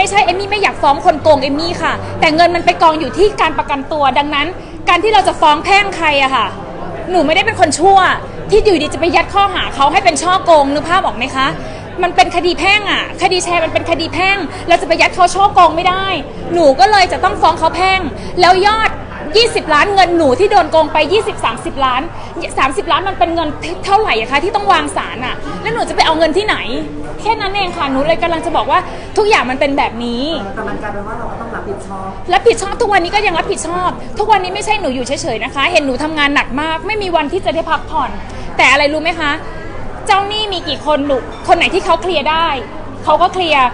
ไม่ใช่เอมมี่ไม่อยากฟ้องคนโกงเอมมี่ค่ะ แต่เงินมันไปกองอยู่ที่การประกันตัวดังนั้น การที่เราจะฟ้องแพ่งใครอะค่ะ หนูไม่ได้เป็นคนชั่ว ที่อยู่ดีจะไปยัดข้อหาเขาให้เป็นช่อโกงนึกภาพออกไหมคะ มันเป็นคดีแพ่งอะคดีแชร์มันเป็นคดีแพ่ง เราจะไปยัดเขาช่อโกงไม่ได้ หนูก็เลยจะต้องฟ้องเขาแพ่ง แล้วยอด 20 ล้านเงินหนูที่โดนโกงไป 20 30 ล้าน 30 ล้านมันเป็นเงินเท่าไหร่อะคะที่ต้องวางสารอะแล้วหนู เอาเงินที่ไหน แค่นั้นเองค่ะหนูเลยกำลังจะบอกว่าทุกอย่างมันเป็นแบบนี้ แต่มันกลายเป็นว่าเราก็ต้องรับผิดชอบ รับผิดชอบทุกวันนี้ก็ยังรับผิดชอบ ทุกวันนี้ไม่ใช่หนูอยู่เฉยๆนะคะ เห็นหนูทำงานหนักมาก ไม่มีวันที่จะได้พักผ่อน แต่อะไรรู้ไหมคะ เจ้าหนี้มีกี่คนหนูคนไหนที่เขาเคลียร์ได้ เขาก็เคลียร์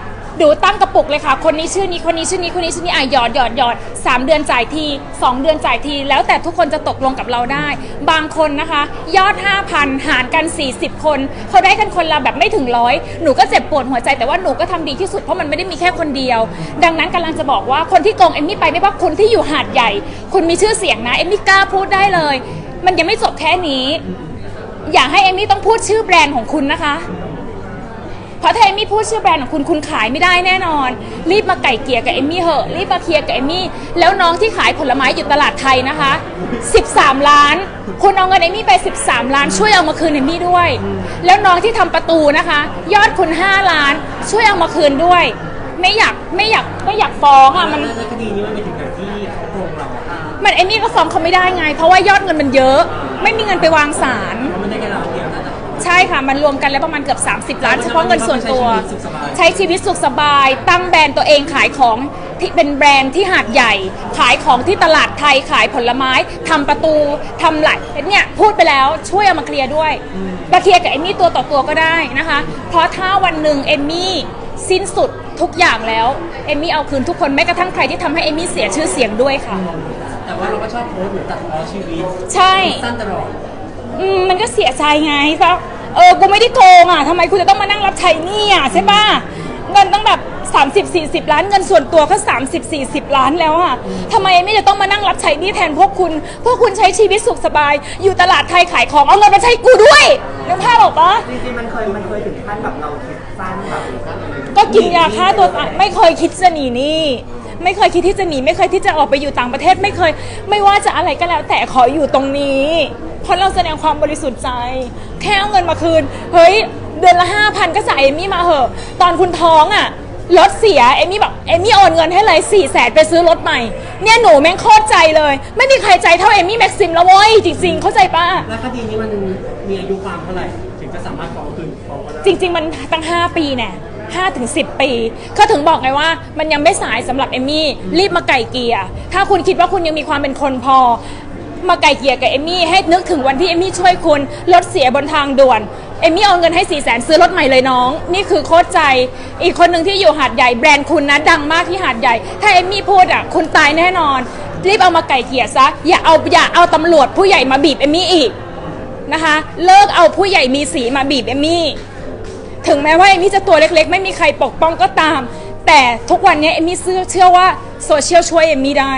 ดูตั้งกระปุกเลยค่ะ คนนี้ชื่อนี้คนนี้ชื่อนี้คนนี้ชื่อนี้อะหยอดหยอดหยอดสามเดือนจ่ายทีสองเดือนจ่ายที แล้วแต่ทุกคนจะตกลงกับเราได้ บางคนนะคะ ยอด 5,000 หารกัน 40 คน เขาได้กันคนละแบบไม่ถึงร้อยหนูก็เจ็บปวดหัวใจแต่ว่าหนูก็ทำดีที่สุดเพราะมันไม่ได้มีแค่คนเดียว ดังนั้นกำลังจะบอกว่าคนที่โกงเอมมี่ไปไม่ว่าคุณที่อยู่หาดใหญ่ คุณมีชื่อเสียงนะเอมมี่กล้าพูดได้เลย มันยังไม่จบแค่นี้ อย่าให้เอมมี่ต้องพูดชื่อแบรนด์ของคุณนะคะ เพราะถ้าเอมมี่พูดชื่อแบรนด์ของคุณคุณขายไม่ได้แน่นอน รีบมาไก่เกลี่ยกับเอมมี่เหอะรีบมาเคลียร์กับเอมมี่แล้วน้องที่ขายผลไม้อยู่ตลาดไทยนะคะ 13 ล้าน คุณเอาเงินเอมมี่ไป 13 ล้าน ช่วยเอามาคืนเอมมี่ด้วย แล้วน้องที่ทำประตูนะคะ ยอดคุณ5ล้าน ช่วยเอามาคืนด้วย ไม่อยากไม่อยากไม่อยากฟ้องอะมันแล้วคดีนี้มันไปถึงไหนที่เขาโกงเราอะมันเอมมี่ก็ฟ้องเขาไม่ได้ไง เพราะว่ายอดเงินมันเยอะ ไม่มีเงินไปวางศาล ใช่ค่ะ มันรวมกันแล้วประมาณเกือบ 30 ล้าน เฉพาะเงินส่วนตัว ใช้ชีวิตสุขสบาย ตั้งแบรนด์ตัวเองขายของที่เป็นแบรนด์ที่หาดใหญ่ ขายของที่ตลาดไทยขายผลไม้ทำประตูทำไหลเนี่ยพูดไปแล้วช่วยเอามาเคลียร์ด้วยมาเคลียร์กับเอมมี่ตัวต่อตัวก็ได้นะคะ เพราะถ้าวันหนึ่งเอมมี่สิ้นสุดทุกอย่างแล้วเอมมี่เอาคืนทุกคนแม้กระทั่งใครที่ทำให้เอมมี่เสียชื่อเสียงด้วยค่ะ แต่ว่าเราก็ชอบโพสต์เหมือนตัดพ้อชีวิตใช่ สั้นตลอด อืมมันก็เสียใจไงเพราะเออ กูไม่ได้โกงอะทำไมกูจะต้องมานั่งรับใช้หนี้อะใช่ป่ะ เงินตั้งแบบ 30 40 ล้าน เงินส่วนตัวก็30 40 ล้านแล้วอะทำไมไม่จะต้องมานั่งรับใช้หนี้แทนพวกคุณ พวกคุณใช้ชีวิตสุขสบาย อยู่ตลาดไทยขายของ เอาเงินมาใช้กูด้วย นึกภาพออกปะจริงๆมันเคยมันเคยถึงขั้นแบบเราคิดสั้นแบบก็กินยาฆ่าตัวตายไม่เคยคิดจะหนีหนี้ไม่เคยคิดที่จะหนีไม่เคยที่จะออกไปอยู่ต่างประเทศไม่เคย ไม่ว่าจะอะไรก็แล้ว แต่ขออยู่ตรงนี้ เพราะเราแสดงความบริสุทธิ์ใจ แค่เอาเงินมาคืน เฮ้ย เดือนละห้าพันก็จ่ายเอมมี่มาเหอะ ตอนคุณท้องอะรถเสียเอมมี่บอกเอมมี่โอนเงินให้เลยสี่แสนไปซื้อรถใหม่ เนี่ยหนูแม่งโคตรใจเลย ไม่มีใครใจเท่าเอมมี่แม็กซิมแล้วเว้ยจริงๆ เข้าใจปะแล้วคดีนี้มันมีอายุความเท่าไหร่ ถึงจะสามารถฟ้องคืนฟ้องก็ได้จริง ๆ มันตั้ง 5 ปีแน่ห้าถึงสิปีเขาถึงบอกไงว่า มันยังไม่สายสำหรับเอมมี่รีบมาไก่เกลียร์ถ้าคุณคิดว่าคุณยังมีความเป็นคนพอ มาไก่เกลียร์กับเอมมี่ให้นึกถึงวันที่เอมมี่ช่วยคุณรถเสียบนทางด่วน เอมมี่เอาเงินให้4ี่แสนซื้อรถใหม่เลยน้อง นี่คือโคตรใจ อีกคนหนึ่งที่อยู่หาดใหญ่แบรนด์คุณนะดังมากที่หาดใหญ่ ถ้าเอมมี่พูดอะคุณตายแน่นอน รีบเอามาไก่เกลียซะ อย่าเอาอย่าเอาตำรวจผู้ใหญ่มาบีบเอมมี่อีกนะคะ เลิกเอาผู้ใหญ่มีสีมาบีบเอมมี่ ถึงแม้ว่าเอมมี่จะตัวเล็กๆ ไม่มีใครปกป้องก็ตาม แต่ทุกวันนี้เอมมี่เชื่อเชื่อว่าโซเชียลช่วยเอมมี่ได้